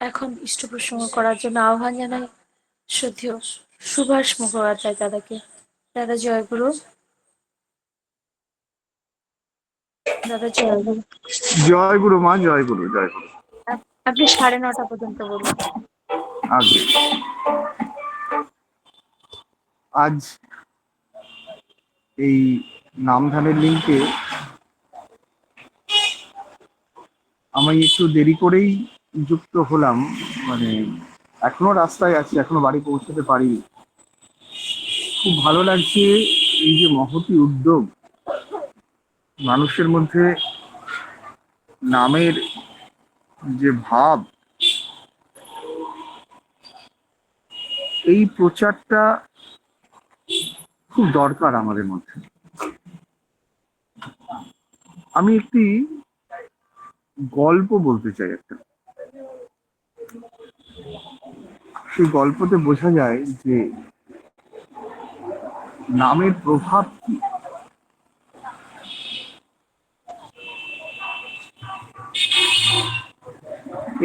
এখন ইষ্ট প্রসঙ্গ করার জন্য আহ্বান জানাই শ্রদ্ধেয় সুভাষ মুখোপাধ্যায় দাদাকে। দাদা জয়গুরু দাদা জয়গুরু জয় গুরু মা জয় গুরু জয় গুরু। আপ- আপনি সাড়ে নটা পর্যন্ত বলুন। আজ আজ এই নামধানের লিঙ্কে আমি একটু দেরি করেই যুক্ত হলাম মানে এখনও রাস্তায় আছি, এখনও বাড়ি পৌঁছতে পারি খুব ভালো লাগছে এই যে মহতি উদ্যোগ, মানুষের মধ্যে নামের যে ভাব, এই প্রচারটা খুব দরকার আমাদের মধ্যে। আমি একটি গল্প বলতে চাই একটা। সেই গল্পতে বোঝা যায় যে নামের প্রভাব কি?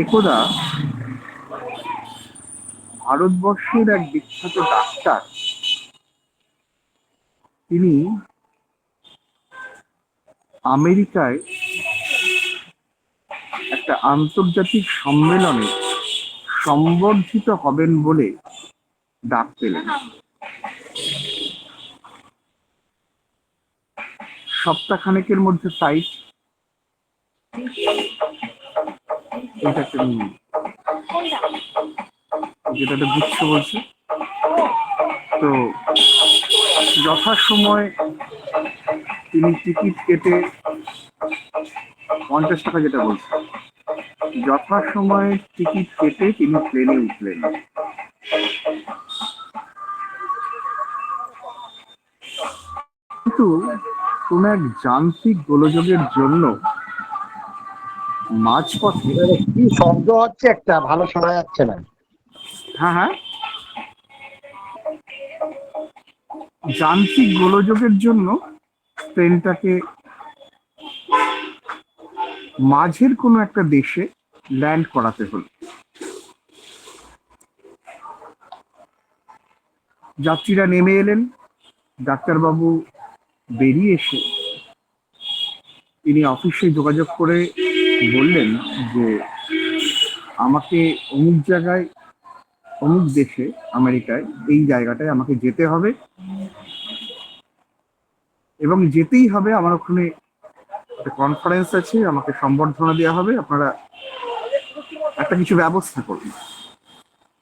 একদা ভারতবর্ষের এক বিখ্যাত ডাক্তার, তিনি আমেরিকায় একটা আন্তর্জাতিক সম্মেলনে সম্বর্ধিত হবেন বলে ডাক পেলেন। সপ্তাহখানেকের মধ্যে ফ্লাইট এটা একটা নিয়ে যেটা একটা গুচ্ছ বলছে। তো যথাসময় তিনি টিকিট কেটে পঞ্চাশ টাকা যেটা বলছে যথাসময়ে টিকিট কেটে তিনি প্লেনে উঠলেন। কিন্তু কোন এক যান্ত্রিক গোলযোগের জন্য মাঝপথে কি শব্দ হচ্ছে একটা? ভালো শোনা যাচ্ছে না। হ্যাঁ হ্যাঁ। যান্ত্রিক গোলযোগের জন্য ট্রেনটাকে মাঝের কোনো একটা দেশে ল্যান্ড করাতে হলো। যাত্রীরা নেমে এলেন। ডাক্তারবাবু বেরিয়ে এসে তিনি অফিসে যোগাযোগ করে বললেন যে, আমাকে অমুক জায়গায়, অমুক দেশে, আমেরিকায়, এই জায়গাটায় আমাকে যেতে হবে। এবং যেতেই হবে, আমার ওখানে একটা কনফারেন্স আছে, আমাকে সম্বর্ধনা দেওয়া হবে। আপনারা একটা কিছু ব্যবস্থা করুন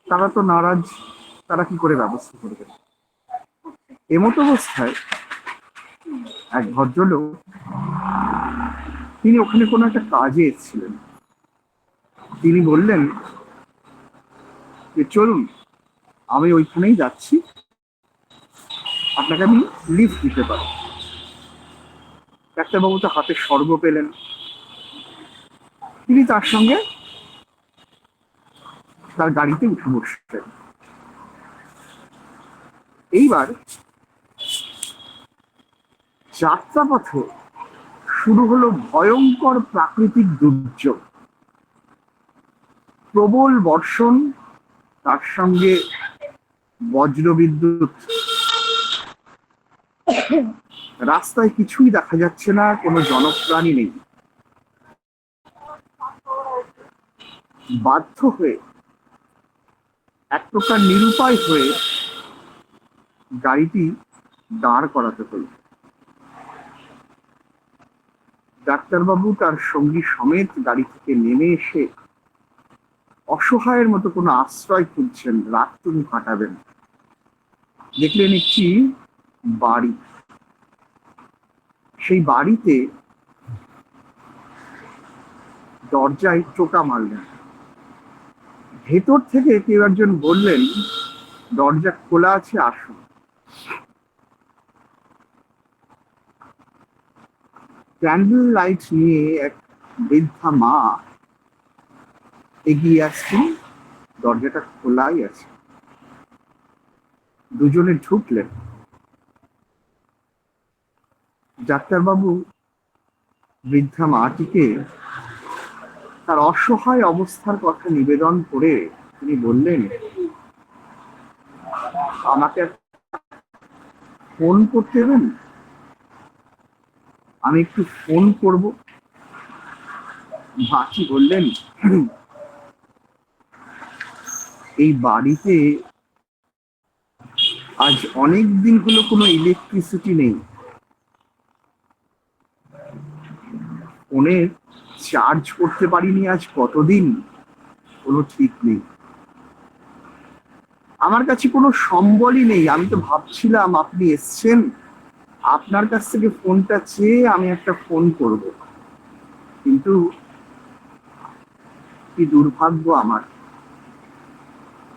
তারা তো নারাজ, তারা কি করে ব্যবস্থা করবে? এমতো অবস্থায় এক ভদ্রলোক, তিনি ওখানে কোনো একটা কাজে এসেছিলেন। তিনি বললেন যে, চলুন, আমি ওইখানেই যাচ্ছি। আপনাকে আমি লিফট দিতে পারি ডাক্তারবাবু তো হাতে স্বর্গ পেলেন। তিনি তার সঙ্গে তার গাড়িতে উঠে বসলেন এইবার যাত্রাপথে শুরু হলো ভয়ঙ্কর প্রাকৃতিক দুর্যোগ। প্রবল বর্ষণ, তার সঙ্গে বজ্রবিদ্যুৎ। রাস্তায় কিছুই দেখা যাচ্ছে না, কোনো জনপ্রাণী নেই। বাধ্য হয়ে এক প্রকার নিরুপায় হয়ে গাড়িটি দাঁড় করাতে হলো। ডাক্তারবাবু তার সঙ্গী সমেত গাড়ি থেকে নেমে এসে অসহায়ের মতো কোনো আশ্রয় খুঁজছেন, রাতটুকু কাটাবেন। দেখলেন একটি বাড়ি। সেই বাড়িতে দরজায় টোকা মারলেন। ভেতর থেকে কেউ একজন বললেন, দরজা খোলা আছে, আসুন। ক্যান্ডেল লাইট নিয়ে এক বৃদ্ধা মা এগিয়ে আসছেন দরজাটা খোলাই আছে। দুজনে ঢুকলেন। ডাক্তারবাবু, বৃদ্ধা মাটিকে তার অসহায় অবস্থার কথা নিবেদন করে তিনি বললেন, আমাকে ফোন করতে দেবেন আমি একটু ফোন করব। মাছি বললেন, এই বাড়িতে আজ অনেক দিন হলো কোনো ইলেকট্রিসিটি নেই। ফোনের চার্জ করতে পারিনি আজ, কতদিন? কোনো ঠিক নেই। আমার কাছে কোনো সম্বলই নেই। আমি তো ভাবছিলাম আপনি এসছেন। আপনার কাছ থেকে ফোনটা চেয়ে আমি একটা ফোন করব। কিন্তু কি দুর্ভাগ্য আমার।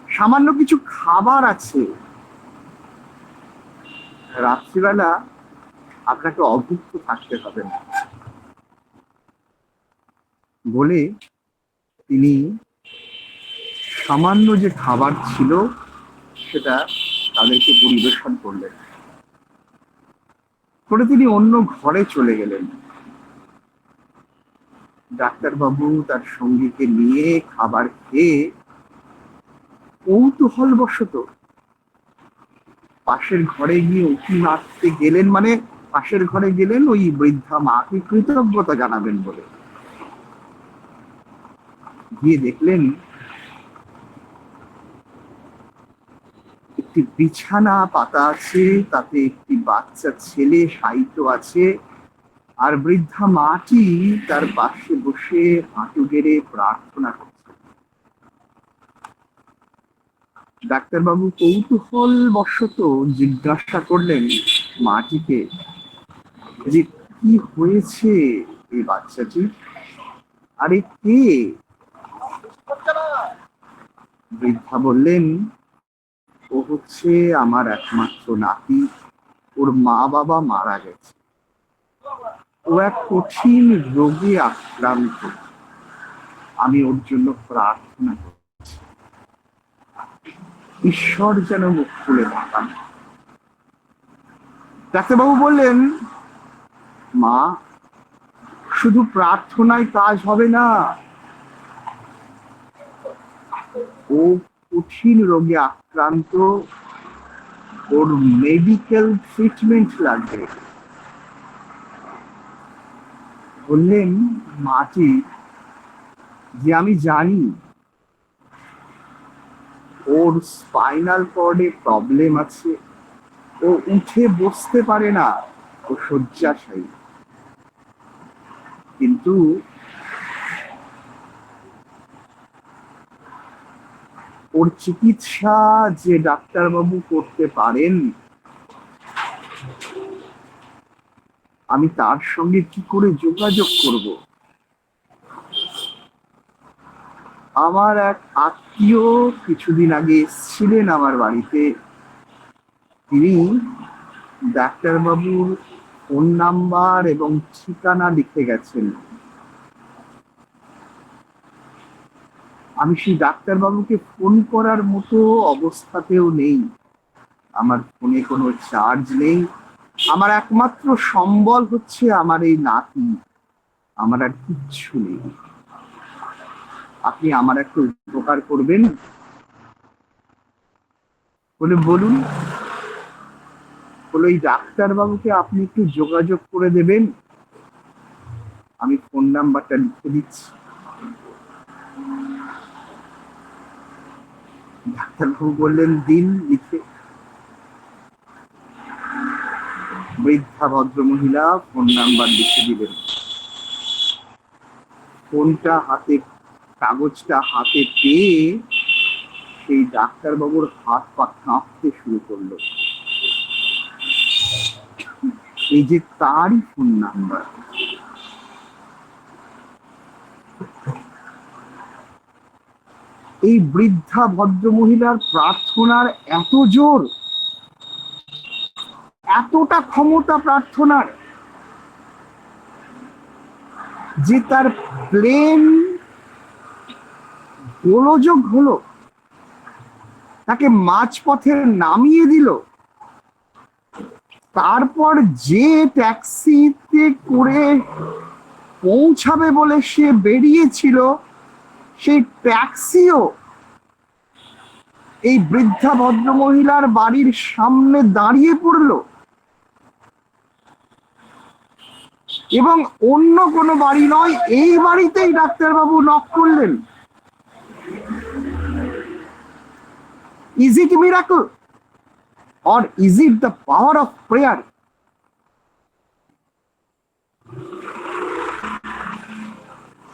সামান্য কিছু খাবার আছে। রাত্রিবেলা আপনাকে অভুক্ত থাকতে হবে না। বলে তিনি সামান্য যে খাবার ছিল, সেটা তাদেরকে পরিবেশন করলেন। করে তিনি অন্য ঘরে চলে গেলেন। ডাক্তারবাবু তার সঙ্গীকে নিয়ে খাবার খেয়ে কৌতূহল বশত পাশের ঘরে গিয়ে উঠি নাচতে গেলেন মানে পাশের ঘরে গেলেন ওই বৃদ্ধা মাকে কৃতজ্ঞতা জানাবেন বলে। গিয়ে দেখলেন একটি বিছানা পাতা আছে, তাতে একটি বাচ্চা ছেলে সাহিত্য আছে, আর বৃদ্ধা মাটি তার পাশে বসে হাঁটু গেড়ে প্রার্থনা করছে। ডাক্তারবাবু কৌতূহল বশত জিজ্ঞাসা করলেন মাটিকে, যে কি হয়েছে এই বাচ্চাটি? আরে কে? বৃদ্ধা বললেন, ও হচ্ছে আমার একমাত্র নাতি। ওর মা বাবা মারা গেছে। ও এক কঠিন রোগে আক্রান্ত। আমি ওর জন্য প্রার্থনা করছি। ঈশ্বর যেন মুখ খুলে তাকান। ডাক্তারবাবু বললেন, মা, শুধু প্রার্থনায় কাজ হবে না ও কঠিন রোগে আক্রান্ত। ওর মেডিকেল ট্রিটমেন্ট লাগবে। বললেন মাটি, যে আমি জানি, ওর স্পাইনাল কর্ডে প্রবলেম আছে। ও উঠে বসতে পারে না, ও শয্যাশায়ী। কিন্তু ওর চিকিৎসা যে ডাক্তারবাবু করতে পারেন, আমি তার সঙ্গে কি করে যোগাযোগ করব? আমার এক আত্মীয় কিছুদিন আগে এসেছিলেন আমার বাড়িতে। তিনি ডাক্তারবাবুর ফোন নাম্বার এবং ঠিকানা লিখে গেছেন। আমি সেই ডাক্তারবাবুকে ফোন করার মতো অবস্থাতেও নেই। আমার ফোনে কোনো চার্জ নেই। আমার একমাত্র সম্বল হচ্ছে আমার এই নাতি। আমার আর কিচ্ছু নেই। আপনি আমার একটা উপকার করবেন? বলে বলুন। বলে এই ডাক্তারবাবুকে আপনি একটু যোগাযোগ করে দেবেন। আমি ফোন নাম্বারটা লিখে দিচ্ছি। ডাক্তারবাবু বললেন, দিন লিখে বৃদ্ধা ভদ্র মহিলা ফোন নাম্বার লিখে দিলেন। ফোনটা হাতে, কাগজটা হাতে পেয়ে সেই ডাক্তারবাবুর হাত পা কাঁপতে শুরু করল। এই যে তারই ফোন নাম্বার। এই বৃদ্ধা ভদ্র মহিলার প্রার্থনার এত জোর? এতটা ক্ষমতা প্রার্থনার যে তার প্লেন গোলযোগ হলো, তাকে মাঝপথে নামিয়ে দিল। তারপর যে ট্যাক্সিতে করে পৌঁছাবে বলে সে বেরিয়েছিল সেই ট্যাক্সিও এই বৃদ্ধা ভদ্রমহিলার বাড়ির সামনে দাঁড়িয়ে পড়ল। এবং অন্য কোনো বাড়ি নয়, এই বাড়িতেই ডাক্তারবাবু নক করলেন। Is it miracle or is it the power of prayer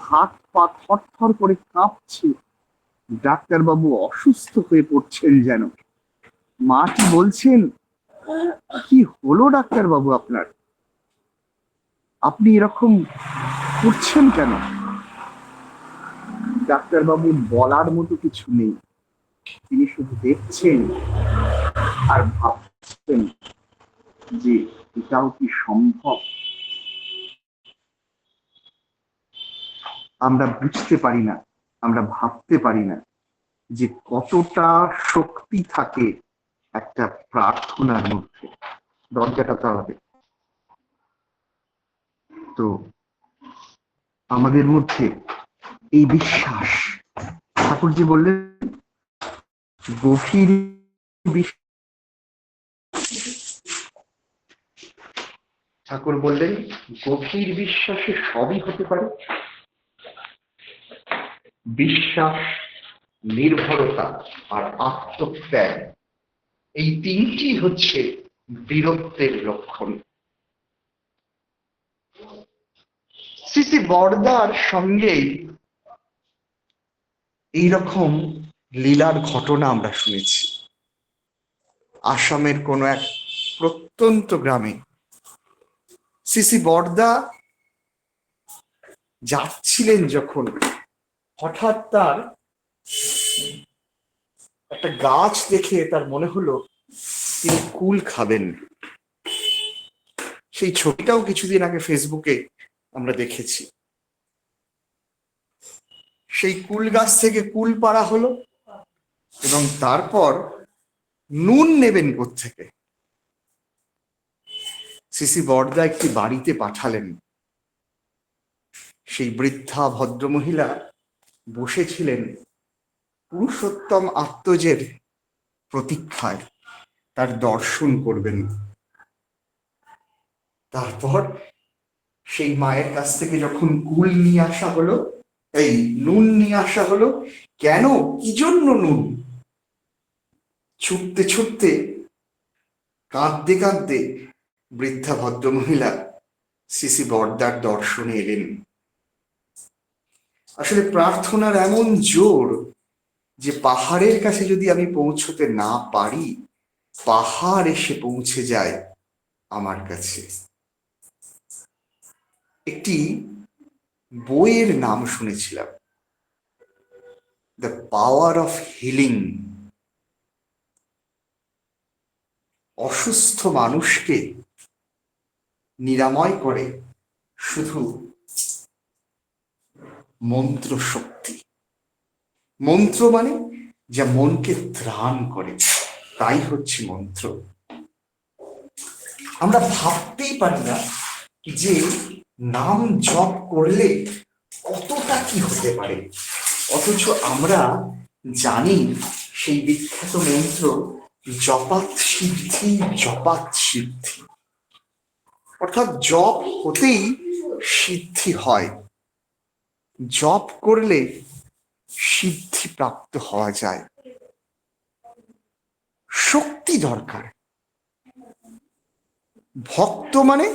হাত পা থরথর করে কাঁপছে। ডাক্তারবাবু অসুস্থ হয়ে পড়ছেন যেন। মা কি বলছেন? কি হলো ডাক্তারবাবু আপনার? আপনি এরকম করছেন কেন? ডাক্তারবাবু বলার মতো কিছু নেই। তিনি শুধু দেখছেন আর ভাবছেন যে এটাও কি সম্ভব? আমরা বুঝতে পারি না, আমরা ভাবতে পারি না যে কতটা শক্তি থাকে একটা প্রার্থনার মধ্যে। দরজাটা তাড়াবে। তো আমাদের মধ্যে এই বিশ্বাস, ঠাকুরজি বললেন, গভীর ঠাকুর বললেন, গভীর বিশ্বাসে সবই হতে পারে। বিশ্বাস, নির্ভরতা আর আত্মত্যাগ, এই তিনটি হচ্ছে বীরত্বের লক্ষণ। সিসি বর্দার সঙ্গেই এইরকম লীলার ঘটনা আমরা শুনেছি। আসামের কোন এক প্রত্যন্ত গ্রামে সিসি বর্দা যাচ্ছিলেন যখন হঠাৎ তার একটা গাছ দেখে তার মনে হলো তিনি কুল খাবেন। সেই ছবিটাও কিছুদিন আগে ফেসবুকে আমরা দেখেছি। সেই কুল গাছ থেকে কুল পাড়া হলো এবং তারপর নুন নেবেন থেকে সিসি বর্দা একটি বাড়িতে পাঠালেন। সেই বৃদ্ধা ভদ্রমহিলা বসেছিলেন পুরুষোত্তম আত্মজের প্রতীক্ষায়। তার দর্শন করবেন। তারপর সেই মায়ের কাছ থেকে যখন কুল নিয়ে আসা হলো, এই নুন নিয়ে আসা হলো, কেন? কি জন্য নুন? ছুটতে ছুটতে কাঁদতে কাঁদতে বৃদ্ধা ভদ্রমহিলা সিসি বর্দার দর্শনে এলেন। আসলে প্রার্থনার এমন জোর যে পাহাড়ের কাছে যদি আমি পৌঁছতে না পারি, পাহাড় এসে পৌঁছে যায় আমার কাছে। একটি বইয়ের নাম শুনেছিলাম। দ্য পাওয়ার অফ হিলিং অসুস্থ মানুষকে নিরাময় করে শুধু মন্ত্র শক্তি মন্ত্র মানে যা মনকে ত্রাণ করে। তাই হচ্ছে মন্ত্র। আমরা ভাবতেই পারি না যে নাম জপ করলে কতটা কি হতে পারে। অথচ আমরা জানি সেই বিখ্যাত মন্ত্র, জপাত সিদ্ধি জপাত সিদ্ধি। অর্থাৎ জপ হতেই সিদ্ধি হয়। জপ করলে সিদ্ধি প্রাপ্ত হওয়া যায়। শক্তি দরকার। ভক্ত মানে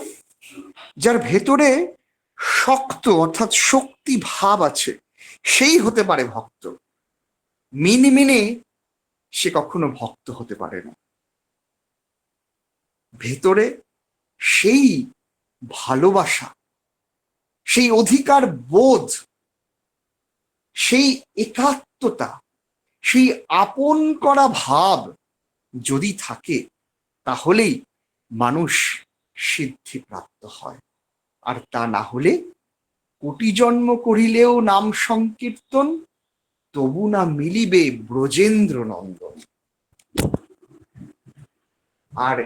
যার ভেতরে শক্ত অর্থাৎ শক্তি ভাব আছে, সেই হতে পারে ভক্ত। মিনি মিনি সে কখনো ভক্ত হতে পারে না। ভেতরে সেই ভালোবাসা, সেই অধিকার বোধ সেই একাত্মতা, সেই আপন করা ভাব যদি থাকে, তাহলেই মানুষ সিদ্ধি প্রাপ্ত হয়। আর তা না হলে কোটি জন্ম করিলেও নাম সংকীর্তন, তবু না মিলিবে ব্রজেন্দ্র নন্দন আর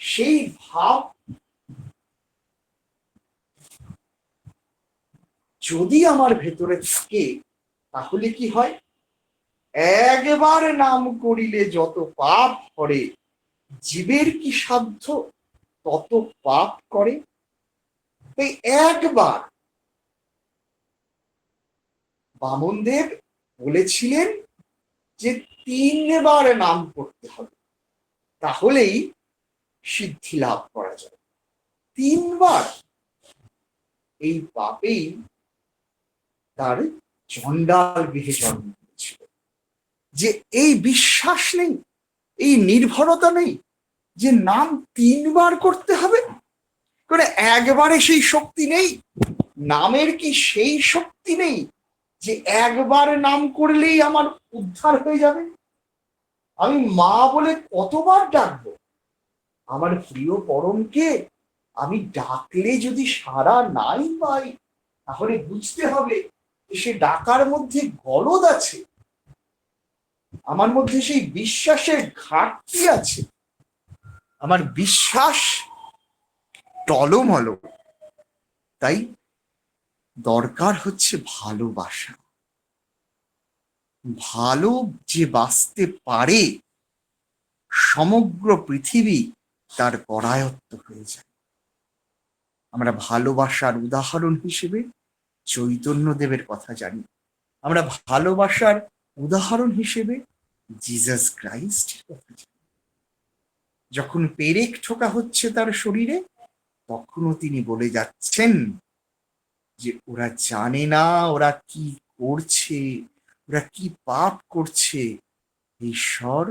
সেই ভাব যদি আমার ভেতরে থাকে, তাহলে কি হয়? একবার নাম করিলে যত পাপ করে, জীবের কি সাধ্য তত পাপ করে? তাই একবার বামনদেব বলেছিলেন যে তিনবার নাম করতে হবে, তাহলেই সিদ্ধি লাভ করা যায়। তিনবার এই পাপেই তার চণ্ডাল গৃহে জন্ম হয়েছিল। যে এই বিশ্বাস নেই, এই নির্ভরতা নেই যে নাম তিনবার করতে হবে। করে একবারে সেই শক্তি নেই, নামের কি সেই শক্তি নেই যে একবার নাম করলেই আমার উদ্ধার হয়ে যাবে? আমি মা বলে কতবার ডাকবো? আমার প্রিয় পরমকে আমি ডাকলে যদি সারা নাই পাই, তাহলে বুঝতে হবে সে ডাকার মধ্যে গলদ আছে। আমার মধ্যে সেই বিশ্বাসের ঘাটতি আছে। আমার বিশ্বাস টলমল। তাই দরকার হচ্ছে ভালোবাসা। ভালো যে বাঁচতে পারে, সমগ্র পৃথিবী তার করায়ত্ত হয়ে যায়। আমরা ভালোবাসার উদাহরণ হিসেবে চৈতন্যদেবের কথা জানি। আমরা ভালোবাসার উদাহরণ হিসেবে জিজাস ক্রাইস্টের কথা জানি। যখন পেরেক ঠোকা হচ্ছে তার শরীরে, তখনও তিনি বলে যাচ্ছেন যে, ওরা জানে না, ওরা কি করছে, ওরা কি পাপ করছে। ঈশ্বর,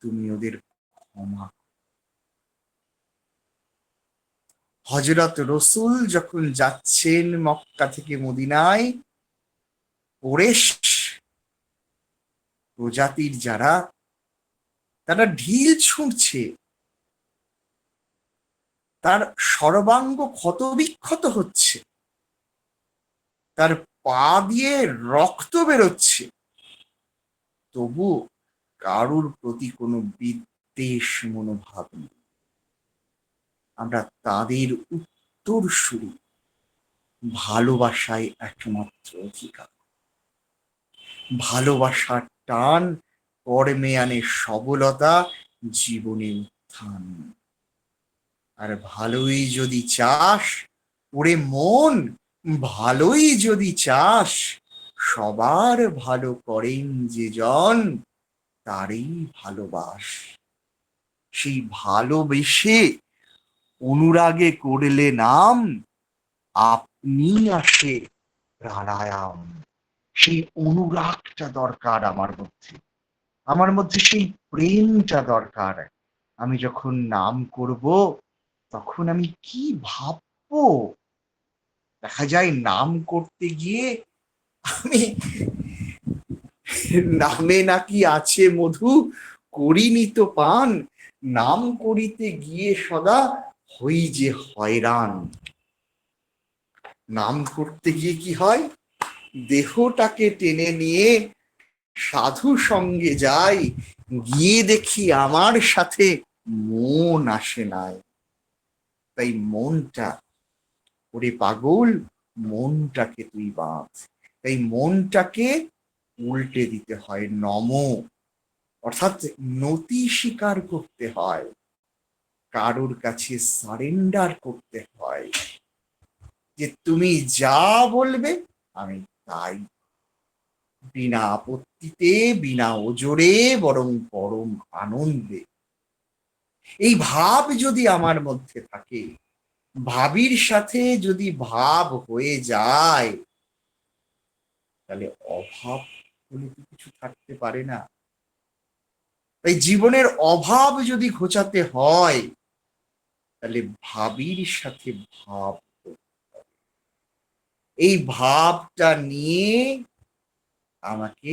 তুমি ওদের ক্ষমা করো। হজরত রসুল যখন যাচ্ছেন মক্কা থেকে মদিনায় ওরেশ প্রজাতির যারা, তারা ঢিল ছুঁড়ছে। তার সর্বাঙ্গ ক্ষতবিক্ষত হচ্ছে। তার পা দিয়ে রক্ত বেরোচ্ছে। তবু কারুর প্রতি কোনো বিদ্বেষ, মনোভাব নেই। আমরা তাদের উত্তর শুরু ভালোবাসায় একমাত্র অধিকার। ভালোবাসার টান কর্মে আনে সবলতা, জীবনে উত্থান। আর ভালোই যদি চাস, ওরে মন, ভালোই যদি চাস, সবার ভালো করেন যে জন তারই ভালোবাস। সেই ভালোবেসে অনুরাগে করলে নাম আপনি আসে প্রাণায়াম। সেই অনুরাগটা দরকার আমার মধ্যে। আমার মধ্যে সেই প্রেমটা দরকার। আমি যখন নাম করব, তখন আমি কি ভাববো? দেখা যায় নাম করতে গিয়ে আমি নামে নাকি আছে মধু, করিনি তো পান। নাম করিতে গিয়ে সদা হই যে হয়রান। নাম করতে গিয়ে কি হয়? দেহটাকে টেনে নিয়ে সাধু সঙ্গে যাই, গিয়ে দেখি আমার সাথে মন আসে নাই। তাই মনটা, ওরে পাগল, মনটাকে তুই বাঁধ। তাই মনটাকে উল্টে দিতে হয়, নম। অর্থাৎ নতি স্বীকার করতে হয়। কারোর কাছে সারেন্ডার করতে হয় যে তুমি যা বলবে আমি তাই। বিনা আপত্তিতে, বিনা ওজোরে বরং পরম আনন্দে। এই ভাব যদি আমার মধ্যে থাকে, ভাবির সাথে যদি ভাব হয়ে যায়, তাহলে অভাব বলে তো কিছু থাকতে পারে না। তাই জীবনের অভাব যদি ঘোচাতে হয় তাহলে ভাবির সাথে ভাব এই ভাবটা নিয়ে আমাকে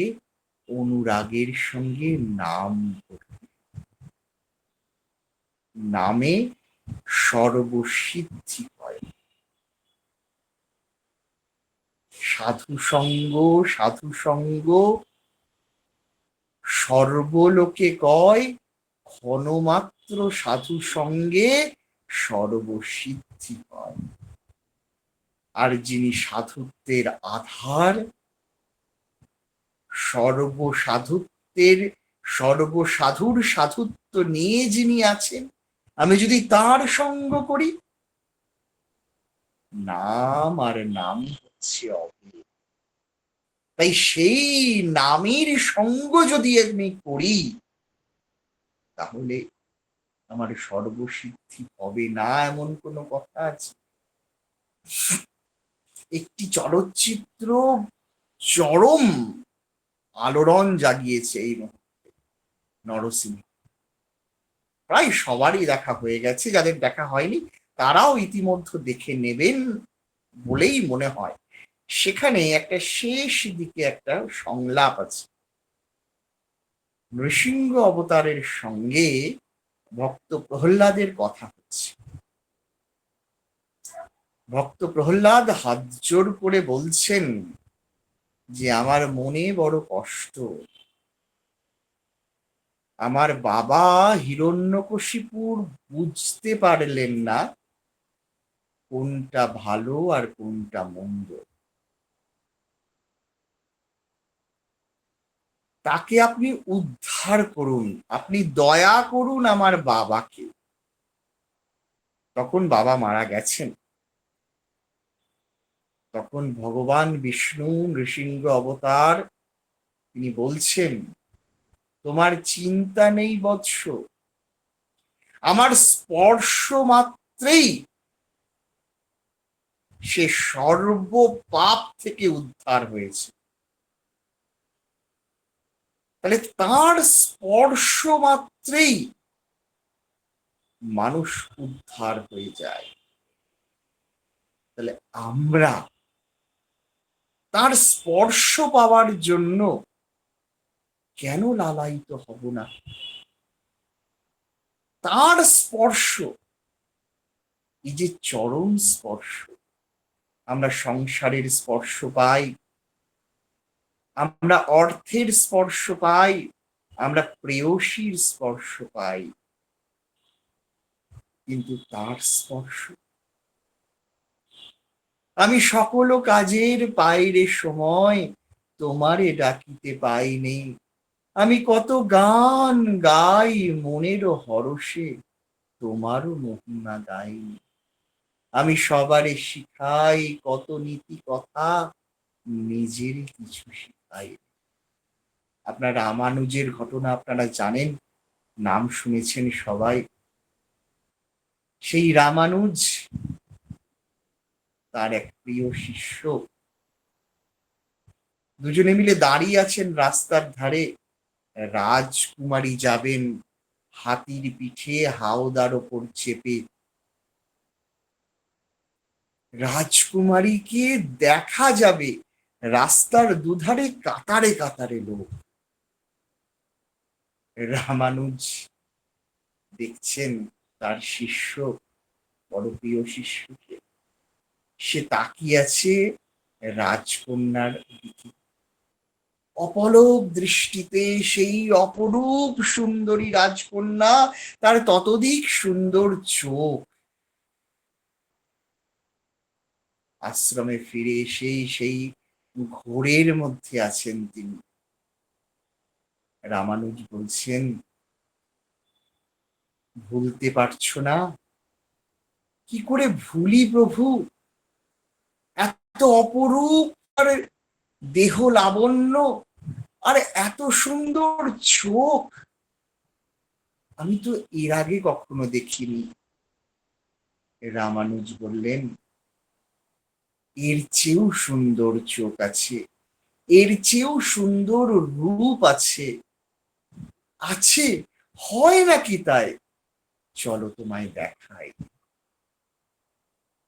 অনুরাগের সঙ্গে নাম নামে সর্বসিদ্ধি হয় সাধু সঙ্গ সাধু সঙ্গ সর্বলোকে কয়, ক্ষণমাত্র সাধু সঙ্গে সর্বসিদ্ধি হয় আর যিনি সাধুত্বের আধার, সর্বসাধুত্বের, সর্বসাধুর সাধুত্ব নিয়ে যিনি আছেন, আমি যদি তার সঙ্গ করি, নাম আর নাম হচ্ছে তাই সেই নামের সঙ্গ যদি আমি করি, তাহলে আমার সর্বসিদ্ধি হবে না এমন কোনো কথা আছে? একটি চলচ্চিত্র চরম আলোড়ন জাগিয়েছে এই মুহূর্তে, নরসিংহ। প্রায় সবারই দেখা হয়ে গেছে, যাদের দেখা হয়নি, তারাও ইতিমধ্যে দেখে নেবেন বলেই মনে হয়। সেখানে একটা শেষ দিকে একটা সংলাপ আছে। নৃসিংহ অবতারের সঙ্গে ভক্ত প্রহ্লাদের কথা হচ্ছে। ভক্ত প্রহ্লাদ হাত জোর করে বলছেন যে, আমার মনে বড় কষ্ট। আমার বাবা হিরণ্যকশিপুর বুঝতে পারলেন না কোনটা ভালো আর কোনটা মন্দ। তাকে আপনি উদ্ধার করুন। আপনি দয়া করুন আমার বাবাকে। তখন বাবা মারা গেছেন। তখন ভগবান বিষ্ণু নৃসিংহ অবতার, তিনি বলছেন, তোমার চিন্তা নেই বৎস। আমার স্পর্শ মাত্রেই সে সর্ব পাপ থেকে উদ্ধার হয়েছে। তাহলে তার স্পর্শ মাত্রেই মানুষ উদ্ধার হয়ে যায়। তাহলে আমরা তার স্পর্শ পাওয়ার জন্য কেন লালায়িত হব না? তার স্পর্শ, এই যে চরম স্পর্শ, আমরা সংসারের স্পর্শ পাই আমরা অর্থের স্পর্শ পাই, আমরা প্রেয়সীর স্পর্শ পাই। কিন্তু তার স্পর্শ? আমি সকল কাজের বাইরে সময় তোমারে ডাকিতে পাইনি আমি কত গান গাই মনের হরষে, তোমারও মহিমা গাইনি আমি সবারে শিখাই কত নীতি কথা, নিজের কিছু শিখাই আপনার রামানুজের ঘটনা আপনারা জানেন, নাম শুনেছেন সবাই। সেই রামানুজ তার এক প্রিয় শিষ্য। দুজনে মিলে দাঁড়িয়ে আছেন রাস্তার ধারে। রাজকুমারী যাবেন হাতির পিঠে হাওদার ওপর চেপে। রাজকুমারীকে দেখা যাবে। রাস্তার দুধারে কাতারে কাতারে লোক। রামানুজ দেখছেন তার শিষ্য, বড় প্রিয় শিষ্যকে। সে তাকিয়ে আছে রাজকন্যার দিকে। অপলক দৃষ্টিতে সেই অপরূপ সুন্দরী রাজকন্যা তার ততদিক সুন্দর চোখ। আশ্রমে ফিরে এসে সেই ঘোরের মধ্যে আছেন তিনি। রামানুজ বলছেন, ভুলতে পারছ না? কি করে ভুলি প্রভু? এত অপরূপ, আর দেহ লাবণ্য, আর এত সুন্দর চোখ। আমি তো এর আগে কখনো দেখিনি। রামানুজ বললেন এর চেয়েও সুন্দর চোখ আছে, এর চেয়েও সুন্দর রূপ আছে আছে, হয় নাকি তাই? চলো তোমায় দেখাই।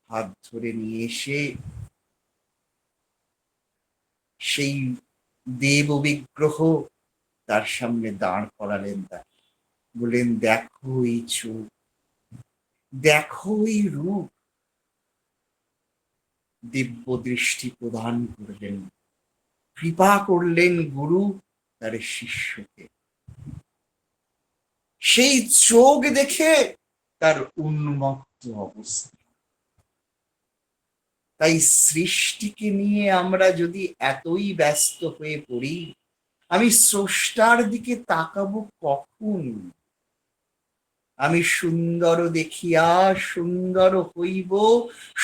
হাত ধরে নিয়ে এসে সেই দেব বিগ্রহ তার সামনে দাঁড় করালেন তাকে। বললেন, দেখো এই চোখ, দেখো এই রূপ দিব্য দৃষ্টি প্রদান করলেন। কৃপা করলেন গুরু তার শিষ্যকে। সেই চোখ দেখে তার উন্মত্ত অবস্থা। তাই সৃষ্টিকে নিয়ে আমরা যদি এতই ব্যস্ত হয়ে পড়ি, আমি স্রষ্টার দিকে তাকাবো কখন? আমি সুন্দর দেখিয়া সুন্দর হইব,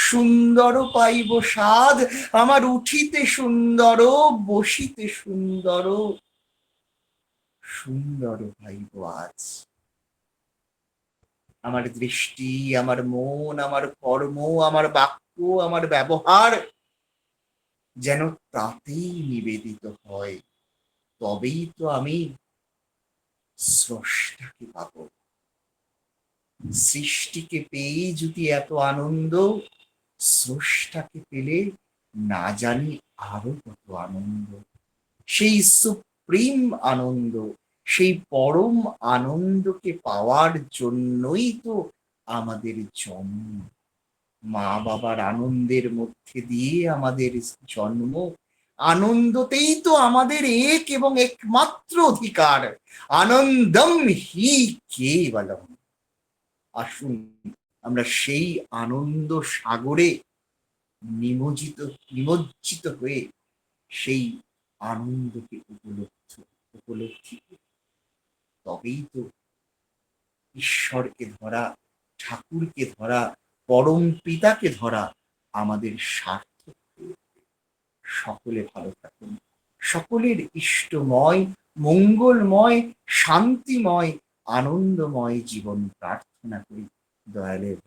সুন্দর পাইব স্বাদ। আমার উঠিতে সুন্দর, বসিতে সুন্দর। সুন্দর পাইব আজ। আমার দৃষ্টি, আমার মন, আমার কর্ম, আমার বাক্য, আমার ব্যবহার যেন তাতেই নিবেদিত হয়, তবেই তো আমি স্রষ্টাকে পাব। সৃষ্টিকে পেয়েই যদি এত আনন্দ, স্রষ্টাকে পেলে না জানি আরও কত আনন্দ। সেই সুপ্রিম আনন্দ, সেই পরম আনন্দকে পাওয়ার জন্যই তো আমাদের জন্ম। মা বাবার আনন্দের মধ্যে দিয়ে আমাদের জন্ম। আনন্দতেই তো আমাদের এক এবং একমাত্র অধিকার। আনন্দম হি কেবলম আসুন, আমরা সেই আনন্দ সাগরে নিমজ্জিত নিমজ্জিত হয়ে সেই আনন্দকে উপলব্ধ, উপলব্ধি তবেই তো ঈশ্বরকে ধরা, ঠাকুরকে ধরা, পরম পিতাকে ধরা আমাদের সার্থক সকলে ভালো থাকুন। সকলের ইষ্টময়, মঙ্গলময়, শান্তিময় আনন্দময় জীবন প্রার্থনা করি, দয়ালের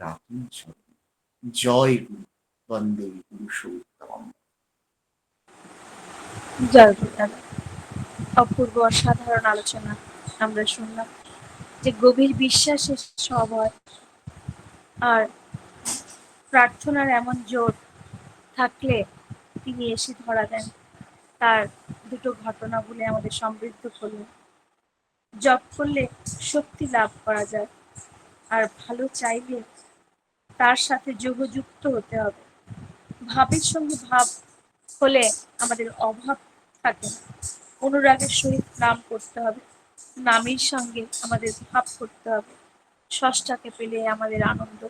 চরণে। জয় গুরু, বন্দে পুরুষোত্তম জয় অপূর্ব অসাধারণ আলোচনা আমরা শুনলাম। যে গভীর বিশ্বাসের সব হয়, আর প্রার্থনার এমন জোর থাকলে তিনি এসে ধরা দেন। তার দুটো ঘটনা বলে আমাদের সমৃদ্ধ করলেন। জপ করলে শক্তি লাভ করা যায়। আর ভালো চাইলে তার সাথে যোগযুক্ত হতে হবে। ভাবের সঙ্গে ভাব হলে আমাদের অভাব থাকে না। অনুরাগের সহিত নাম করতে হবে। নামের সঙ্গে আমাদের ভাব করতে হবে। ষষ্ঠাকে পেলে আমাদের আনন্দ।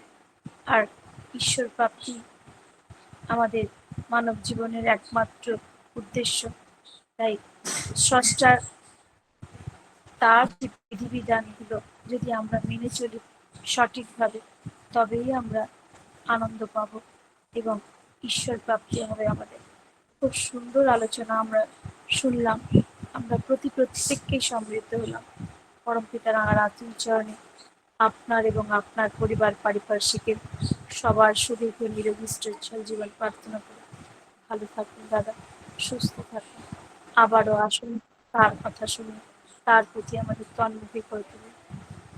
আর ঈশ্বর প্রাপ্তি আমাদের মানব জীবনের একমাত্র উদ্দেশ্য। তাই স্রষ্টার তার যে বিধিবিধানগুলো যদি আমরা মেনে চলি সঠিকভাবে, তবেই আমরা আনন্দ পাব এবং ঈশ্বর প্রাপ্তি হবে আমাদের। খুব সুন্দর আলোচনা আমরা শুনলাম। আমরা প্রতি প্রত্যেককেই সমৃদ্ধ হলাম। পরম পিতার আতুল আপনার এবং আপনার পরিবার পারিপার্শ্বিকের সবার সুদীর্ঘ নিরোগী সচ্ছল জীবন প্রার্থনা করি ভালো থাকুন দাদা, সুস্থ থাকুন। আবারও আসুন তার কথা শুনুন। তার প্রতি আমাদের তন্মুখী করে তুলুন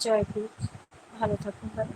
জয় গুরু। ভালো থাকুন দাদা